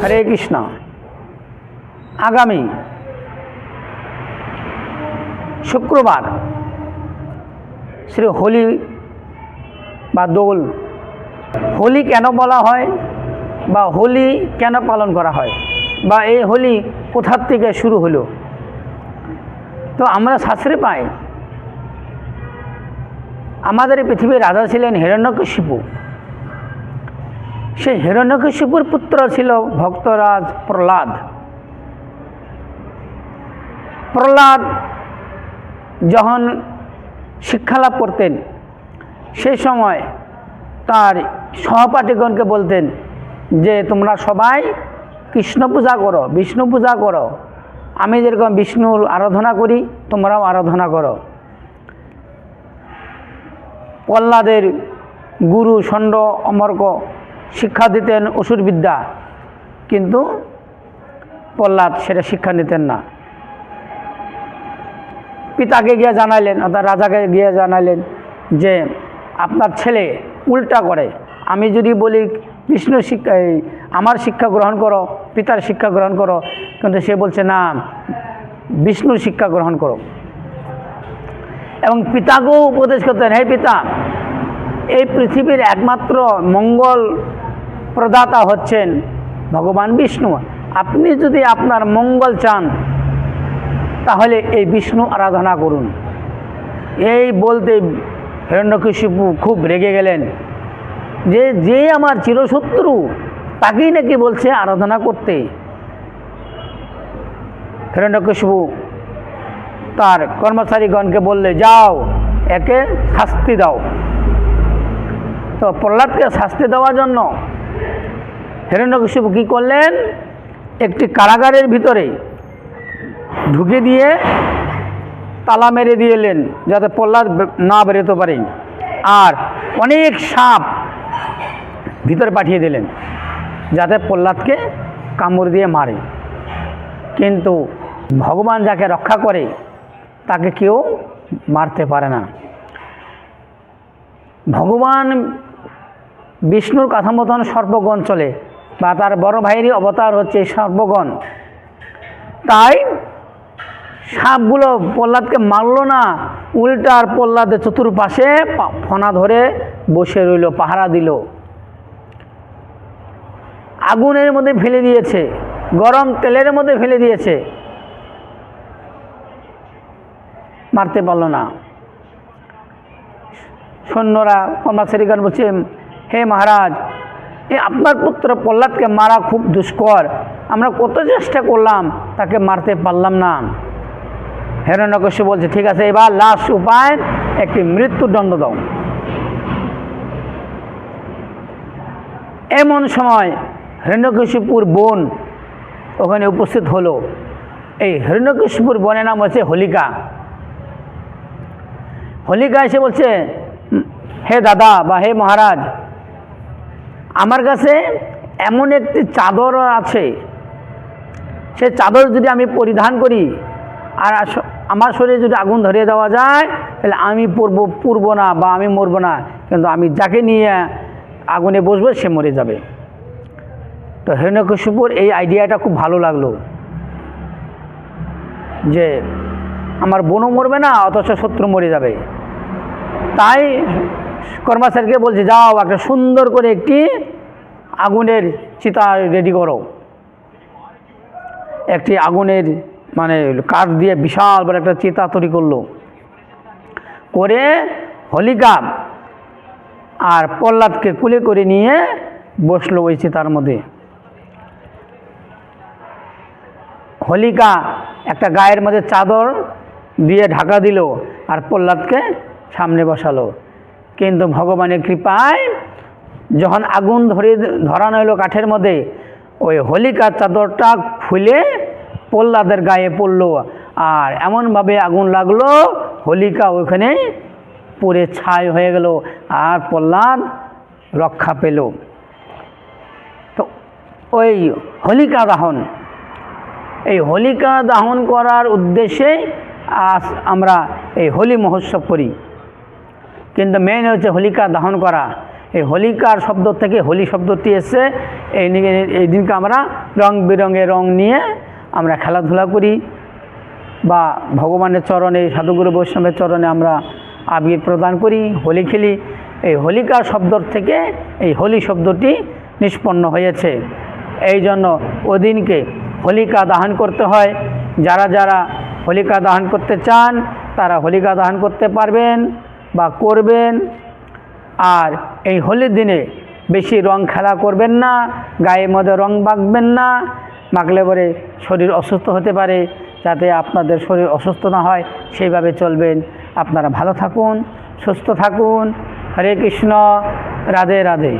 হরে কৃষ্ণ। আগামী শুক্রবার শ্রী হোলি বা দোল, হোলি কেন বলা হয় বা হোলি কেন পালন করা হয় বা এই হোলি কোথার থেকে শুরু হলো? তো আমরা শাস্ত্রে পাই, আমাদের পৃথিবীর রাজা ছিলেন হিরণ্যকশিপু। সেই হিরণ্যকশিপুর পুত্র ছিল ভক্তরাজ প্রহ্লাদ। প্রহ্লাদ যখন শিক্ষালাভ করতেন সেই সময় তার সহপাঠীগণকে বলতেন যে, তোমরা সবাই কৃষ্ণ পূজা করো, বিষ্ণু পূজা করো। আমি যেরকম বিষ্ণুর আরাধনা করি, তোমরাও আরাধনা করো। প্রহ্লাদের গুরু ষণ্ড অমর্ক শিক্ষা দিতেন অসুরবিদ্যা, কিন্তু প্রহ্লাদ সেটা শিক্ষা নিতেন না। পিতাকে গিয়ে জানাইলেন, অর্থাৎ রাজাকে গিয়ে জানাইলেন যে, আপনার ছেলে উল্টা করে। আমি যদি বলি বিষ্ণু শিক্ষা আমার শিক্ষা গ্রহণ করো, পিতার শিক্ষা গ্রহণ করো। কিন্তু সে বলছে, না, বিষ্ণুর শিক্ষা গ্রহণ করো। এবং পিতাকেও উপদেশ করতেন, হে পিতা, এই পৃথিবীর একমাত্র মঙ্গল প্রদাতা হচ্ছেন ভগবান বিষ্ণু। আপনি যদি আপনার মঙ্গল চান, তাহলে এই বিষ্ণু আরাধনা করুন। এই বলতে হিরণ্যকশিপু খুব রেগে গেলেন। যে যে আমার চিরশত্রু, তাকেই নাকি বলছে আরাধনা করতে। হিরণ্যকশিপু তার কর্মচারীগণকে বললে, যাও, একে শাস্তি দাও। তো প্রহ্লাদকে শাস্তি দেওয়ার জন্য হিরণ্যকশিপু কী করলেন? একটি কারাগারের ভিতরে ঢুকে দিয়ে তালা মেরে দিয়েলেন যাতে প্রহ্লাদ না বেরোতে পারে। আর অনেক সাপ ভিতরে পাঠিয়ে দিলেন, যাতে প্রহ্লাদকে কামড় দিয়ে মারে। কিন্তু ভগবান যাকে রক্ষা করে, তাকে কেউ মারতে পারে না। ভগবান বিষ্ণুর কথা মতন সর্বগণ চলে বা তার বড় ভাইয়েরই অবতার হচ্ছে সর্বগণ। তাই সাপগুলো প্রহ্লাদকে মারলো না উল্টার প্রহ্লাদের চতুর্পাশে ফনা ধরে বসে রইল, পাহারা দিল। আগুনের মধ্যে ফেলে দিয়েছে, গরম তেলের মধ্যে ফেলে দিয়েছে। মারতে পারল না। সৈন্যরা কর্মাচারীগণ বলছে হে মহারাজ, এ আপনার পুত্র প্রহ্লাদকে মারা খুব দুষ্কর। আমরা কত চেষ্টা করলাম, তাকে মারতে পারলাম না। হিরণ্যকশিপু বলছে, ঠিক আছে, এবার লাস্ট উপায়, একটি মৃত্যুদণ্ড দাও। এমন সময় হিরণ্যকশিপুর বোন ওখানে উপস্থিত হলো। এই হিরণ্যকশিপুর বোনের নাম হচ্ছে হোলিকা। হোলিকা এসে বলছে হে দাদা বা হে মহারাজ আমার কাছে এমন একটি চাদর আছে। সে চাদর যদি আমি পরিধান করি আর আমার শরীরে যদি আগুন ধরিয়ে দেওয়া যায়, তাহলে আমি পড়ব পুরব না বা আমি মরবো না। কিন্তু আমি যাকে নিয়ে আগুনে বসবো, সে মরে যাবে। তো হিরণ্যকশিপুর এই আইডিয়াটা খুব ভালো লাগল। যে আমার বোনও মরবে না, অথচ শত্রু মরে যাবে। তাই কর্মাচারীকে বলছে, যাও, একটা সুন্দর করে একটি আগুনের চিতা রেডি করো। একটি আগুনের মানে কাঠ দিয়ে বিশাল বড় একটা চিতা তৈরি করল। করে হোলিকা আর প্রহ্লাদকে কুলে করে নিয়ে বসল ওই চিতার মধ্যে। হোলিকা একটা গায়ের মধ্যে চাদর দিয়ে ঢাকা দিল আর প্রহ্লাদকে সামনে বসালো। কিন্তু ভগবানের কৃপায় যখন আগুন ধরে ধরানো হলো কাঠের মধ্যে, ওই হোলিকার চাদরটা খুলে প্রহ্লাদের গায়ে পড়ল। আর এমনভাবে আগুন লাগল, হোলিকা ওইখানে পুড়ে ছাই হয়ে গেল আর প্রহ্লাদ রক্ষা পেল। তো ওই হোলিকা দাহন, এই হোলিকা দাহন করার উদ্দেশ্যে আজ আমরা এই হোলি মহোৎসব করি। কিন্তু মেন হচ্ছে হোলিকা দাহন করা। এই হোলিকার শব্দ থেকে হোলি শব্দটি এসে এই এই দিনকে আমরা রং বেরঙের রং নিয়ে আমরা খেলাধুলা করি বা ভগবানের চরণে, সাধুগুরু বৈষ্ণবের চরণে আমরা আবির প্রদান করি, হোলি খেলি। এই হোলিকা শব্দ থেকে এই হোলি শব্দটি নিষ্পন্ন হয়েছে। এই জন্য ওদিনকে হোলিকা দাহন করতে হয়। যারা যারা হোলিকা দাহন করতে চান, তারা হোলিকা দাহন করতে পারবেন। বা করবেন। আর এই হোলির দিনে বেশি রং খেলা করবেন না, গায়ে মধ্যে রং বাঁকবেন না, মাখলে পরে শরীর অসুস্থ হতে পারে, যাতে আপনাদের শরীর অসুস্থ না হয়, সেইভাবে চলবেন। আপনারা ভালো থাকুন, সুস্থ থাকুন। হরে কৃষ্ণ, রাধে রাধে।